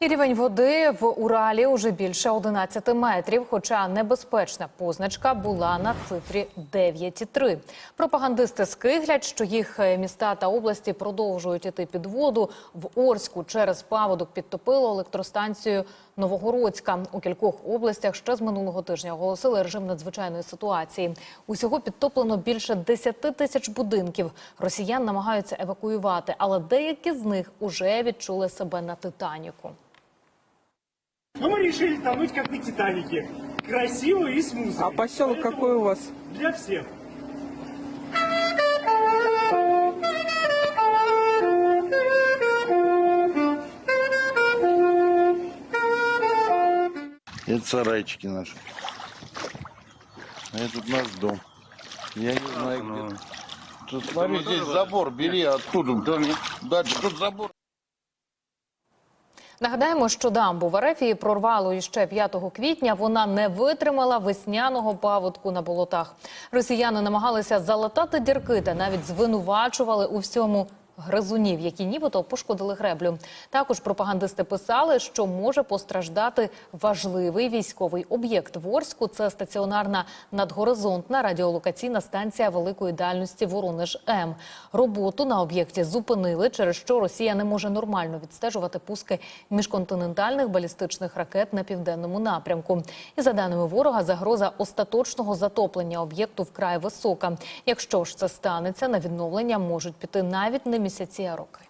І рівень води в Уралі уже більше 11 метрів, хоча небезпечна позначка була на цифрі 9,3. Пропагандисти скиглять, що їх е, міста та області продовжують іти під воду. В Орську через паводок підтопило електростанцію Новогородська. У кількох областях ще з минулого тижня оголосили режим надзвичайної ситуації. Усього підтоплено більше 10 тисяч будинків. Росіян намагаються евакуювати, але деякі з них уже відчули себе на Титаніку. Но мы решили тонуть как на Титанике. Красиво и с музыкой. А поселок Поэтому какой у вас? Для всех. Это сарайчики наши. А это наш дом. Я не знаю, где. Тут смотри, здесь забор, бери оттуда. Дальше тут забор. Нагадаємо, що дамбу в Арефії прорвало іще 5 квітня. Вона не витримала весняного паводку на болотах. Росіяни намагалися залатати дірки та навіть звинувачували у всьому. Гризунів, які нібито пошкодили греблю. Також пропагандисти писали, що може постраждати важливий військовий об'єкт в Орську. Це стаціонарна надгоризонтна радіолокаційна станція великої дальності Воронеж М. Роботу на об'єкті зупинили, через що Росія не може нормально відстежувати пуски міжконтинентальних балістичних ракет на південному напрямку. І за даними ворога, загроза остаточного затоплення об'єкту вкрай висока. Якщо ж це станеться, на відновлення можуть піти навіть не місяці, роки.